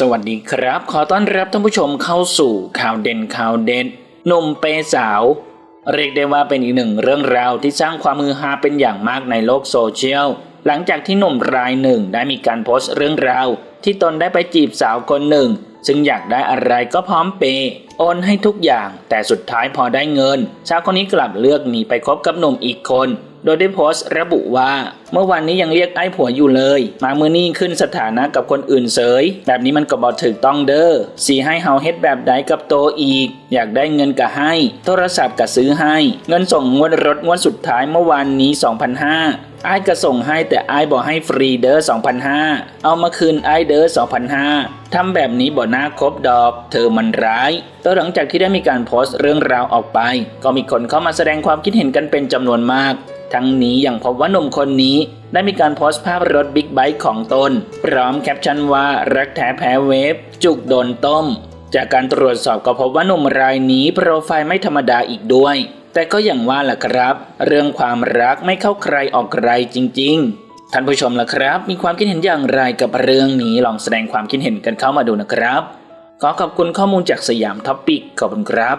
สวัสดีครับ ขอต้อนรับท่านผู้ชมเข้าสู่ข่าวเด่นข่าวเด่นหนุ่มเปย์สาว เรียกได้ว่าเป็นอีกหนึ่งเรื่องราวที่สร้างความมือฮาเป็นอย่างมากในโลกโซเชียล หลังจากที่หนุ่มรายหนึ่งได้มีการโพสต์เรื่องราว ที่ตนได้ไปจีบสาวคนหนึ่ง ซึ่งอยากได้อะไรก็พร้อมเปย์โอนให้ทุกอย่าง แต่สุดท้ายพอได้เงินสาวคนนี้กลับเลือกหนีไปคบกับหนุ่มอีกคน โดยได้โพสต์ระบุว่า เมื่อวันนี้ยังเรียกไอ้ผัวอยู่เลย มามือนี้ขึ้นสถานะกับคนอื่นเสย แบบนี้มันก็บอถึกต้องเด้อสีให้เฮาเฮ็ดแบบใดกับโตอีก อยากได้เงินก็ให้ โทรศัพท์ก็ซื้อให้ เงินส่งงวดรถงวดสุดท้ายเมื่อวานนี้2,500 ไอ้ก็ส่งให้แต่ไอ้บอกให้ฟรีเด้อ2,500 เอามาคืนไอ้เด้อ2,500 ทำแบบนี้บ่น่าคบดอก เธอมันร้ายต่อหลังจากที่ได้มีการโพสต์เรื่องราวออกไป ก็มีคนเข้ามาแสดงความคิดเห็นกันเป็นจำนวนมาก ทั้งนี้ยังพบว่าหนุ่มคนนี้ได้มีการโพสต์ภาพรถบิ๊กไบค์ของตน พร้อมแคปชั่นว่ารักแท้แพ้เวฟ จุกโดนต้ม จากการตรวจสอบก็พบว่าหนุ่มรายนี้โปรไฟล์ไม่ธรรมดาอีกด้วย แต่ก็อย่างว่าล่ะครับ เรื่องความรักไม่เข้าใครออกใครจริง ๆ ท่านผู้ชมล่ะครับ มีความคิดเห็นอย่างไรกับเรื่องนี้ลองแสดงความคิดเห็นกันเข้ามาดูนะครับ ขอขอบคุณข้อมูลจากสยามท็อปปิกขอบคุณครับ